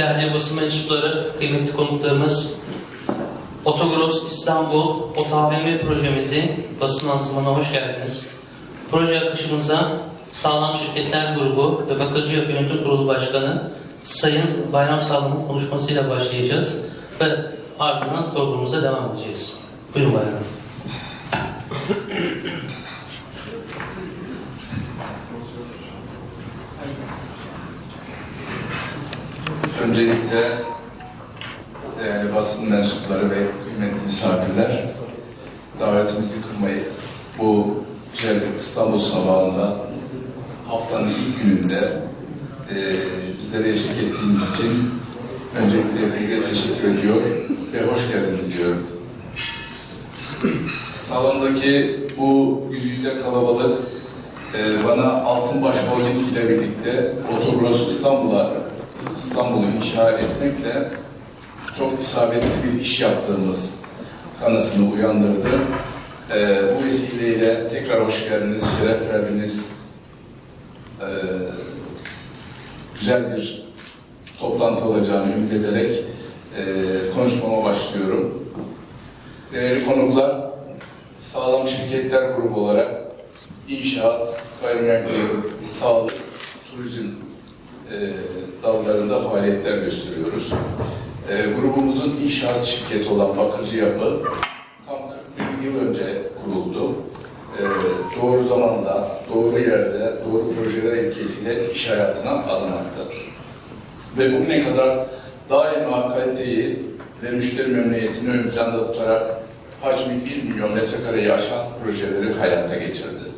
değerli basın mensupları, kıymetli konuklarımız, Otogross İstanbul OTAVM projemizi basın lansmanına hoş geldiniz. Proje akışımıza Sağlam Şirketler Grubu ve Bakırcı Yapı Yönetim Kurulu Başkanı Sayın Bayram Sağlam'ın konuşmasıyla başlayacağız ve ardından programımıza devam edeceğiz. Buyurun Bayram. Öncelikle değerli basın mensupları ve kıymetli misafirler davetimizi kırmayıp bu güzel İstanbul sabahında haftanın ilk gününde e, bizlere eşlik ettiğiniz için öncelikle hepinize teşekkür ediyor ve hoş geldiniz diyorum. Salondaki bu güzide kalabalık e, bana Altınbaş Holding ile birlikte Otobros İstanbul'a İstanbul'u inşa etmekle çok isabetli bir iş yaptığımız kanısını uyandırdı. E, bu vesileyle tekrar hoş geldiniz, şeref verdiniz. E, güzel bir toplantı olacağını ümit ederek e, konuşmama başlıyorum. Değerli konuklar, sağlam şirketler grubu olarak inşaat, gayrimenkul, sağlık, turizm e, dallarında faaliyetler gösteriyoruz. E, grubumuzun inşaat şirketi olan Bakırcı Yapı tam 41 yıl önce kuruldu. E, doğru zamanda, doğru yerde, doğru projeler etkisiyle iş hayatına adım attı. Ve bugüne kadar daima kaliteyi ve müşteri memnuniyetini ön planda tutarak hacmi 1 milyon metrekareyi aşan projeleri hayata geçirdi.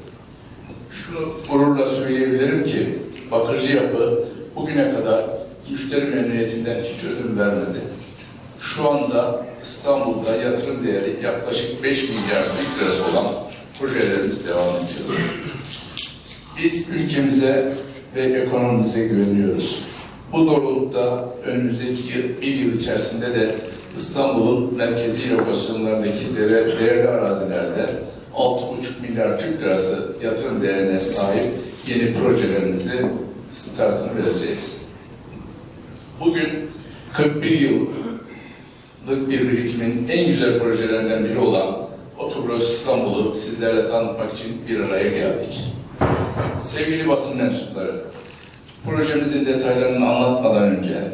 Şunu gururla söyleyebilirim ki Bakırcı Yapı bugüne kadar müşteri memnuniyetinden hiç ödün vermedi. Şu anda İstanbul'da yatırım değeri yaklaşık 5 milyar Türk lirası olan projelerimiz devam ediyor. Biz ülkemize ve ekonomimize güveniyoruz. Bu doğrultuda önümüzdeki yıl, bir yıl içerisinde de İstanbul'un merkezi lokasyonlarındaki değer- değerli arazilerde 6,5 milyar Türk lirası yatırım değerine sahip yeni projelerimizi startını vereceğiz. Bugün 41 yıllık bir birikimin en güzel projelerinden biri olan Otobros İstanbul'u sizlerle tanıtmak için bir araya geldik. Sevgili basın mensupları, projemizin detaylarını anlatmadan önce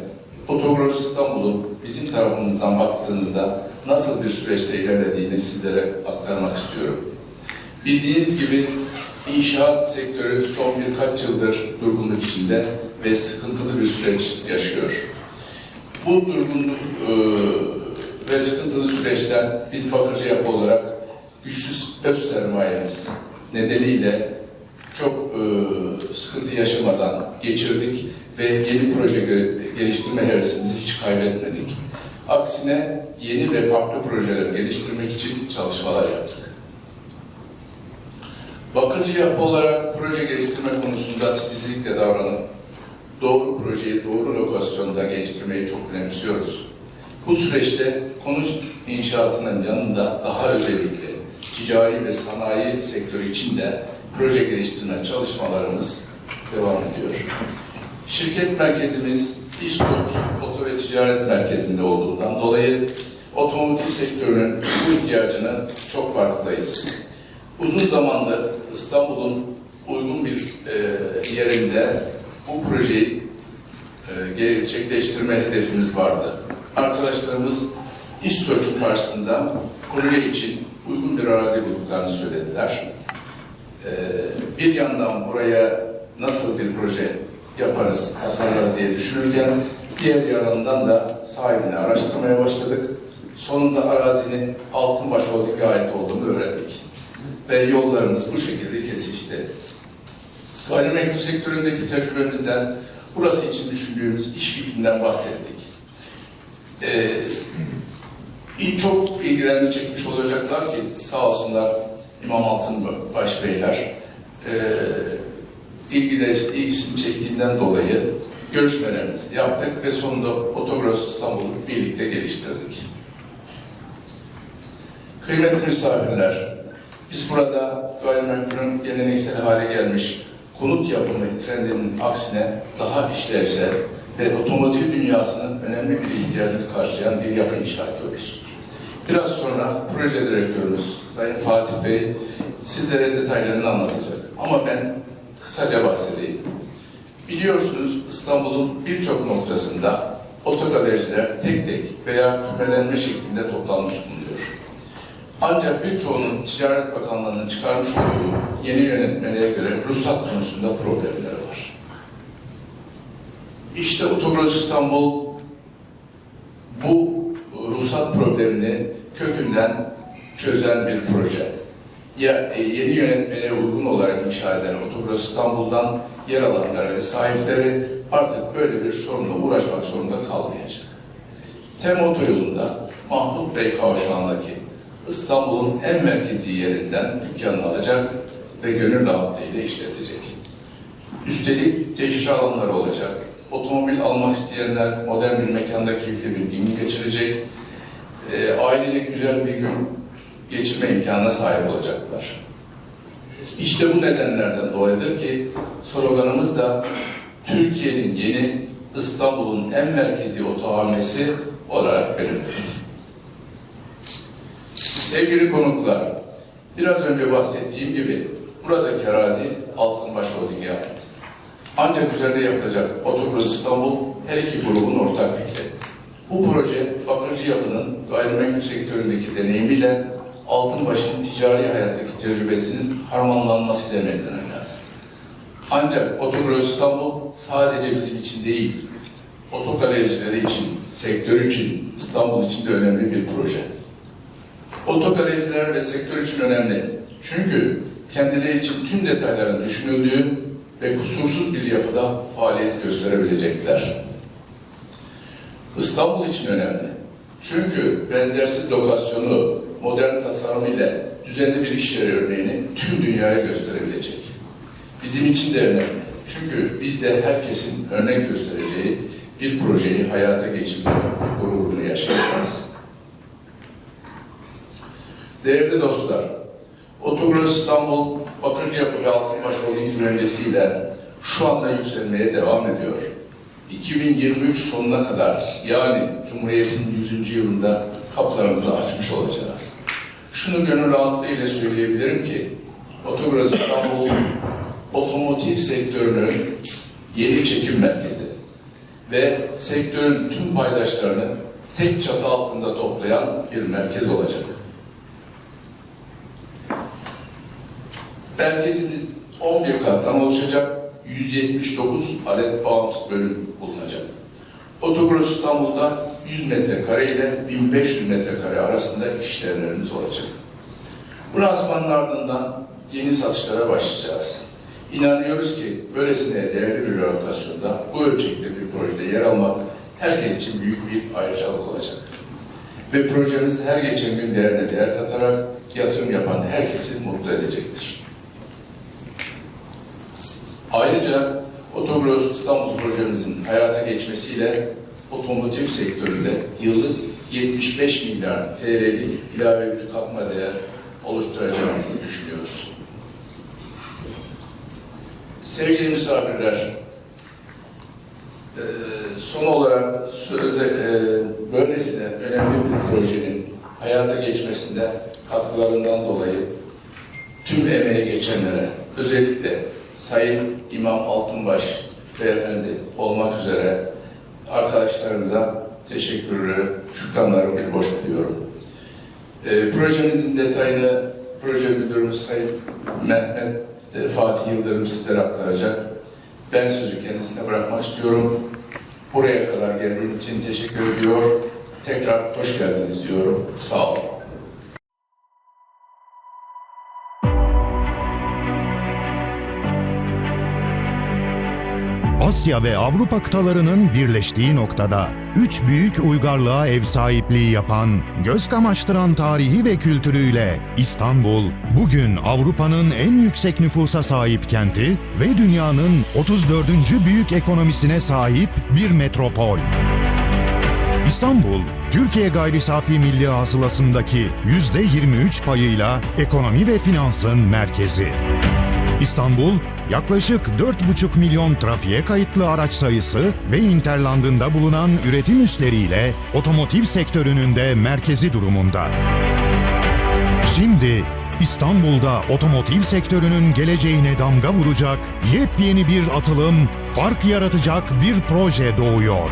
Otogros İstanbul'un bizim tarafımızdan baktığınızda nasıl bir süreçte ilerlediğini sizlere aktarmak istiyorum. Bildiğiniz gibi inşaat sektörü son birkaç yıldır durgunluk içinde ve sıkıntılı bir süreç yaşıyor. Bu durgunluk e, ve sıkıntılı süreçten biz bakıcı yapı olarak güçsüz öz sermayemiz nedeniyle çok e, sıkıntı yaşamadan geçirdik ve yeni proje ge- geliştirme hevesimizi hiç kaybetmedik. Aksine yeni ve farklı projeler geliştirmek için çalışmalar yaptık. Bakıcı yapı olarak proje geliştirme konusunda titizlikle davranıp doğru projeyi doğru lokasyonda geliştirmeyi çok önemsiyoruz. Bu süreçte konuş inşaatının yanında daha özellikle ticari ve sanayi sektörü için de proje geliştirme çalışmalarımız devam ediyor. Şirket merkezimiz İstoç Oto ve Ticaret Merkezi'nde olduğundan dolayı otomotiv sektörünün bu ihtiyacını çok farkındayız. Uzun zamandır İstanbul'un uygun bir e, yerinde bu projeyi e, gerçekleştirme hedefimiz vardı. Arkadaşlarımız İstoç'un karşısında proje için uygun bir arazi bulduklarını söylediler. E, bir yandan buraya nasıl bir proje yaparız, tasarlarız diye düşünürken diğer yandan da sahibini araştırmaya başladık. Sonunda arazinin Altınbaş Holding'e ait olduğunu öğrendik. Ve yollarımız bu şekilde kesişti. Gayrimenkul sektöründeki tecrübemizden burası için düşündüğümüz iş fikrinden bahsettik. Ee, çok ilgilerini çekmiş olacaklar ki sağ olsunlar İmam Altınbaş Beyler e, ilgili, ilgisini çektiğinden dolayı görüşmelerimizi yaptık ve sonunda Otogros İstanbul'u birlikte geliştirdik. Kıymetli misafirler, biz burada gayrimenkulün geleneksel hale gelmiş konut yapımı trendinin aksine daha işlevsel ve otomotiv dünyasının önemli bir ihtiyacını karşılayan bir yapı inşa ediyoruz. Biraz sonra proje direktörümüz Sayın Fatih Bey sizlere detaylarını anlatacak. Ama ben kısaca bahsedeyim. Biliyorsunuz İstanbul'un birçok noktasında otogalericiler tek tek veya kümelenme şeklinde toplanmış bulunuyor. Ancak birçoğunun Ticaret Bakanlığı'nın çıkarmış olduğu yeni yönetmeliğe göre ruhsat konusunda problemleri var. İşte Otogross İstanbul bu ruhsat problemini kökünden çözen bir proje. Ya e, yeni yönetmeliğe uygun olarak inşa eden Otogross İstanbul'dan yer alanları ve sahipleri artık böyle bir sorunla uğraşmak zorunda kalmayacak. Tem otoyolunda Mahmut Bey kavşağındaki İstanbul'un en merkezi yerinden dükkanını alacak ve gönül rahatlığıyla işletecek. Üstelik teşhir alanları olacak. Otomobil almak isteyenler modern bir mekanda keyifli bir gün geçirecek. E, ailecek güzel bir gün geçirme imkanına sahip olacaklar. İşte bu nedenlerden dolayıdır ki sloganımız da Türkiye'nin yeni İstanbul'un en merkezi otohamlesi olarak belirtildi. Sevgili konuklar, biraz önce bahsettiğim gibi buradaki arazi Altınbaş Holding'e ait. Ancak üzerinde yapılacak Otogros İstanbul her iki grubun ortak fikri. Bu proje bakırcı yapının gayrimenkul sektöründeki deneyimiyle Altınbaş'ın ticari hayattaki tecrübesinin harmanlanmasıyla meydana geldi. Ancak Otogros İstanbul sadece bizim için değil, otogalericileri için, sektör için, İstanbul için de önemli bir proje. Otogalericiler ve sektör için önemli. Çünkü kendileri için tüm detayların düşünüldüğü ve kusursuz bir yapıda faaliyet gösterebilecekler. İstanbul için önemli. Çünkü benzersiz lokasyonu, modern tasarımı ile düzenli bir iş yeri örneğini tüm dünyaya gösterebilecek. Bizim için de önemli. Çünkü biz de herkesin örnek göstereceği bir projeyi hayata geçirme gururunu yaşayacağız. Değerli dostlar, Otogros İstanbul Bakırcı Yapı ve Altınbaş Holding mühendisiyle şu anda yükselmeye devam ediyor. 2023 sonuna kadar yani Cumhuriyet'in 100. yılında kapılarımızı açmış olacağız. Şunu gönül rahatlığıyla söyleyebilirim ki Otogros İstanbul otomotiv sektörünün yeni çekim merkezi ve sektörün tüm paydaşlarını tek çatı altında toplayan bir merkez olacak. Merkezimiz 11 kattan oluşacak, 179 adet bağımsız bölüm bulunacak. Otogros İstanbul'da 100 metrekare ile 1500 metrekare arasında işlemlerimiz olacak. Bu lansmanın ardından yeni satışlara başlayacağız. İnanıyoruz ki böylesine değerli bir lokasyonda bu ölçekte bir projede yer almak herkes için büyük bir ayrıcalık olacak. Ve projemiz her geçen gün değerine değer katarak yatırım yapan herkesi mutlu edecektir. Ayrıca Otogros İstanbul projemizin hayata geçmesiyle otomotiv sektöründe yıllık 75 milyar TL'lik ilave bir katma değer oluşturacağımızı düşünüyoruz. Sevgili misafirler, eee, son olarak sözde, eee, böylesine önemli bir projenin hayata geçmesinde katkılarından dolayı tüm emeği geçenlere, özellikle Sayın İmam Altınbaş Beyefendi olmak üzere arkadaşlarımıza teşekkürü, şükranlarımı bir boş biliyorum. E, projemizin detayını proje müdürümüz Sayın Mehmet e, Fatih Yıldırım sizlere aktaracak. Ben sözü kendisine bırakmak istiyorum. Buraya kadar geldiğiniz için teşekkür ediyor. Tekrar hoş geldiniz diyorum. Sağ olun. Asya ve Avrupa kıtalarının birleştiği noktada üç büyük uygarlığa ev sahipliği yapan, göz kamaştıran tarihi ve kültürüyle İstanbul, bugün Avrupa'nın en yüksek nüfusa sahip kenti ve dünyanın 34. büyük ekonomisine sahip bir metropol. İstanbul, Türkiye gayri safi milli hasılasındaki %23 payıyla ekonomi ve finansın merkezi. İstanbul, yaklaşık 4,5 milyon trafiğe kayıtlı araç sayısı ve Interland'ında bulunan üretim üsleriyle otomotiv sektörünün de merkezi durumunda. Şimdi İstanbul'da otomotiv sektörünün geleceğine damga vuracak yepyeni bir atılım, fark yaratacak bir proje doğuyor.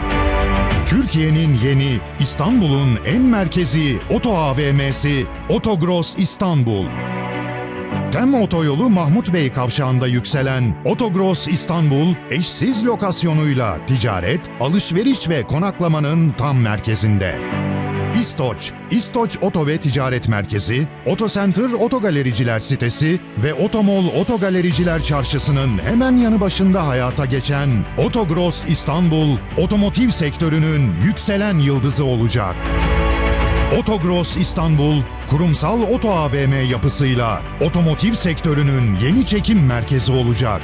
Türkiye'nin yeni, İstanbul'un en merkezi oto AVM'si Otogros İstanbul. Tem otoyolu Mahmut Bey kavşağında yükselen Otogros İstanbul, eşsiz lokasyonuyla ticaret, alışveriş ve konaklamanın tam merkezinde. İstoç, İstoç Oto ve Ticaret Merkezi, Otocenter Otogalericiler sitesi ve Otomol Otogalericiler Çarşısı'nın hemen yanı başında hayata geçen Otogros İstanbul, otomotiv sektörünün yükselen yıldızı olacak. Otogros İstanbul, kurumsal oto AVM yapısıyla otomotiv sektörünün yeni çekim merkezi olacak.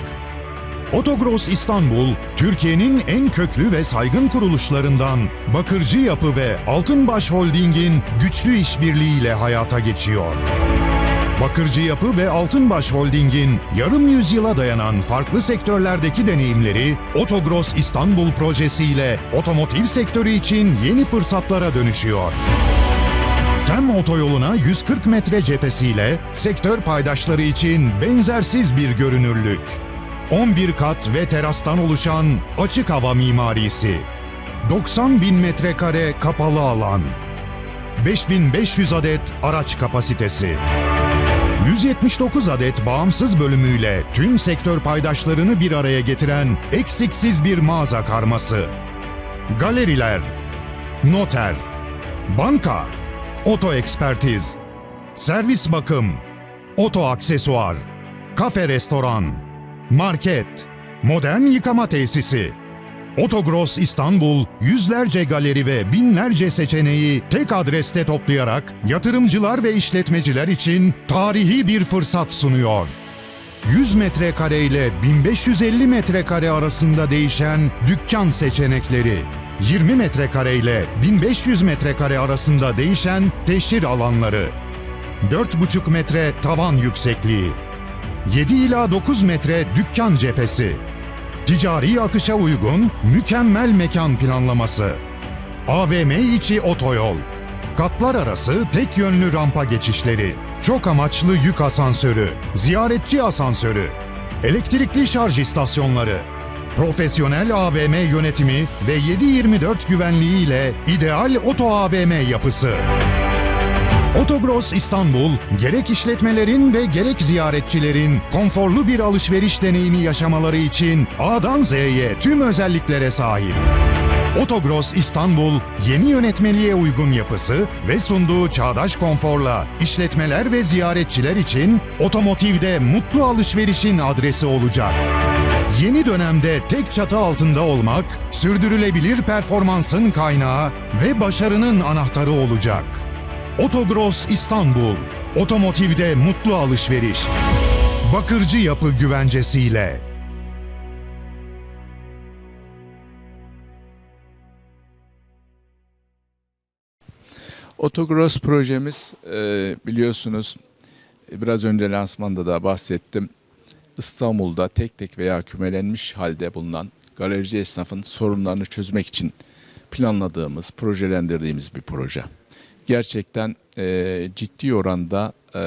Otogros İstanbul, Türkiye'nin en köklü ve saygın kuruluşlarından Bakırcı Yapı ve Altınbaş Holding'in güçlü işbirliğiyle hayata geçiyor. Bakırcı Yapı ve Altınbaş Holding'in yarım yüzyıla dayanan farklı sektörlerdeki deneyimleri Otogros İstanbul projesiyle otomotiv sektörü için yeni fırsatlara dönüşüyor. Tem otoyoluna 140 metre cephesiyle sektör paydaşları için benzersiz bir görünürlük. 11 kat ve terastan oluşan açık hava mimarisi. 90 bin metrekare kapalı alan. 5500 adet araç kapasitesi. 179 adet bağımsız bölümüyle tüm sektör paydaşlarını bir araya getiren eksiksiz bir mağaza karması. Galeriler, noter, banka, oto ekspertiz, servis bakım, oto aksesuar, kafe restoran, market, modern yıkama tesisi. Otogros İstanbul yüzlerce galeri ve binlerce seçeneği tek adreste toplayarak yatırımcılar ve işletmeciler için tarihi bir fırsat sunuyor. 100 metrekare ile 1550 metrekare arasında değişen dükkan seçenekleri, 20 metrekare ile 1500 metrekare arasında değişen teşhir alanları, 4,5 metre tavan yüksekliği, 7 ila 9 metre dükkan cephesi, ticari akışa uygun mükemmel mekan planlaması, AVM içi otoyol, katlar arası tek yönlü rampa geçişleri, çok amaçlı yük asansörü, ziyaretçi asansörü, elektrikli şarj istasyonları, profesyonel AVM yönetimi ve 7/24 güvenliği ile ideal oto AVM yapısı. Otogros İstanbul, gerek işletmelerin ve gerek ziyaretçilerin konforlu bir alışveriş deneyimi yaşamaları için A'dan Z'ye tüm özelliklere sahip. Otogros İstanbul, yeni yönetmeliğe uygun yapısı ve sunduğu çağdaş konforla işletmeler ve ziyaretçiler için otomotivde mutlu alışverişin adresi olacak. Yeni dönemde tek çatı altında olmak, sürdürülebilir performansın kaynağı ve başarının anahtarı olacak. Otogros İstanbul, otomotivde mutlu alışveriş. Bakırcı yapı güvencesiyle. Otogros projemiz e, biliyorsunuz biraz önce lansmanda da bahsettim. İstanbul'da tek tek veya kümelenmiş halde bulunan galerici esnafın sorunlarını çözmek için planladığımız, projelendirdiğimiz bir proje. Gerçekten e, ciddi oranda e,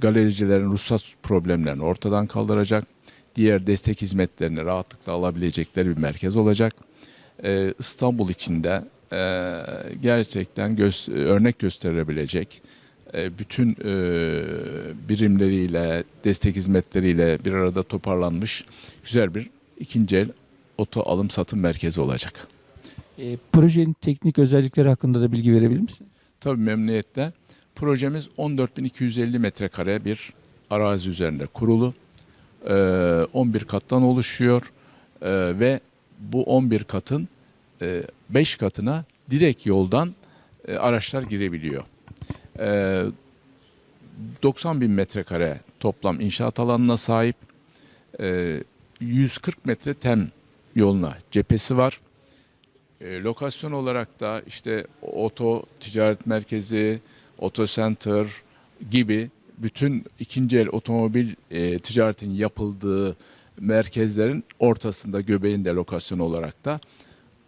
galericilerin ruhsat problemlerini ortadan kaldıracak, diğer destek hizmetlerini rahatlıkla alabilecekleri bir merkez olacak. E, İstanbul içinde e, gerçekten göz, örnek gösterilebilecek e, bütün e, birimleriyle, destek hizmetleriyle bir arada toparlanmış güzel bir ikinci el oto alım satım merkezi olacak. E, projenin teknik özellikleri hakkında da bilgi verebilir misin? Tabii memnuniyetle. Projemiz 14.250 metrekare bir arazi üzerinde kurulu. Ee, 11 kattan oluşuyor Ee, ve bu 11 katın 5 katına direkt yoldan e, araçlar girebiliyor. Ee, 90 bin metrekare toplam inşaat alanına sahip. Ee, 140 metre tem yoluna cephesi var. E, lokasyon olarak da işte oto ticaret merkezi, oto center gibi bütün ikinci el otomobil e, ticaretinin yapıldığı merkezlerin ortasında göbeğinde lokasyon olarak da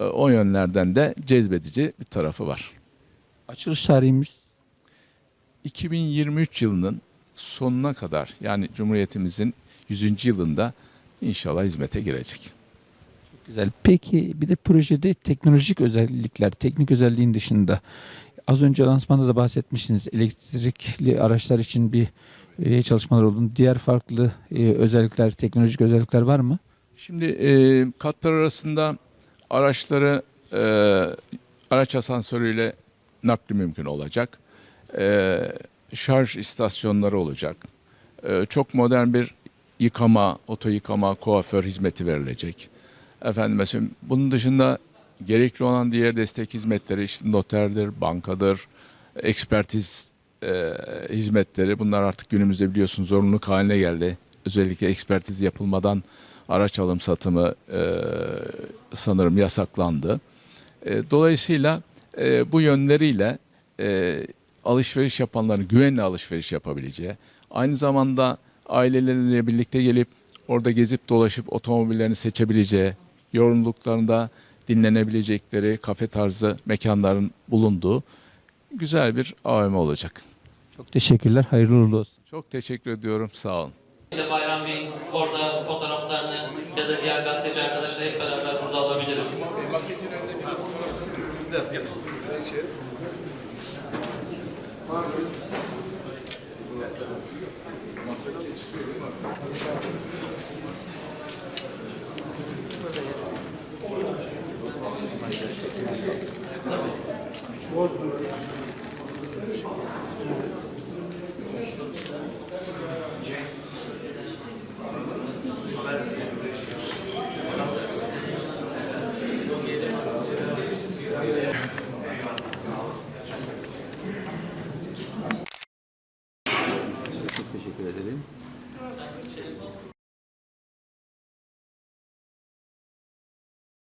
e, o yönlerden de cezbedici bir tarafı var. Açılış tarihimiz 2023 yılının sonuna kadar yani Cumhuriyetimizin 100. yılında inşallah hizmete girecek. güzel. Peki bir de projede teknolojik özellikler, teknik özelliğin dışında az önce lansmanda da bahsetmiştiniz. Elektrikli araçlar için bir e, çalışmalar olduğunu. Diğer farklı e, özellikler, teknolojik özellikler var mı? Şimdi e, katlar arasında araçları e, araç asansörüyle nakli mümkün olacak. E, şarj istasyonları olacak. E, çok modern bir yıkama, oto yıkama, kuaför hizmeti verilecek. Efendim mesela bunun dışında gerekli olan diğer destek hizmetleri işte noterdir, bankadır, ekspertiz e, hizmetleri bunlar artık günümüzde biliyorsun zorunluluk haline geldi. Özellikle ekspertiz yapılmadan araç alım satımı e, sanırım yasaklandı. E, dolayısıyla e, bu yönleriyle e, alışveriş yapanların güvenle alışveriş yapabileceği, aynı zamanda aileleriyle birlikte gelip orada gezip dolaşıp otomobillerini seçebileceği, yorumluluklarında dinlenebilecekleri kafe tarzı mekanların bulunduğu güzel bir AVM olacak. Çok teşekkürler. Hayırlı uğurlu olsun. Çok teşekkür ediyorum. Sağ olun. Bir de Bayram Bey'in orada fotoğraflarını ya da diğer gazeteci arkadaşlar hep beraber burada alabiliriz. Bozdur.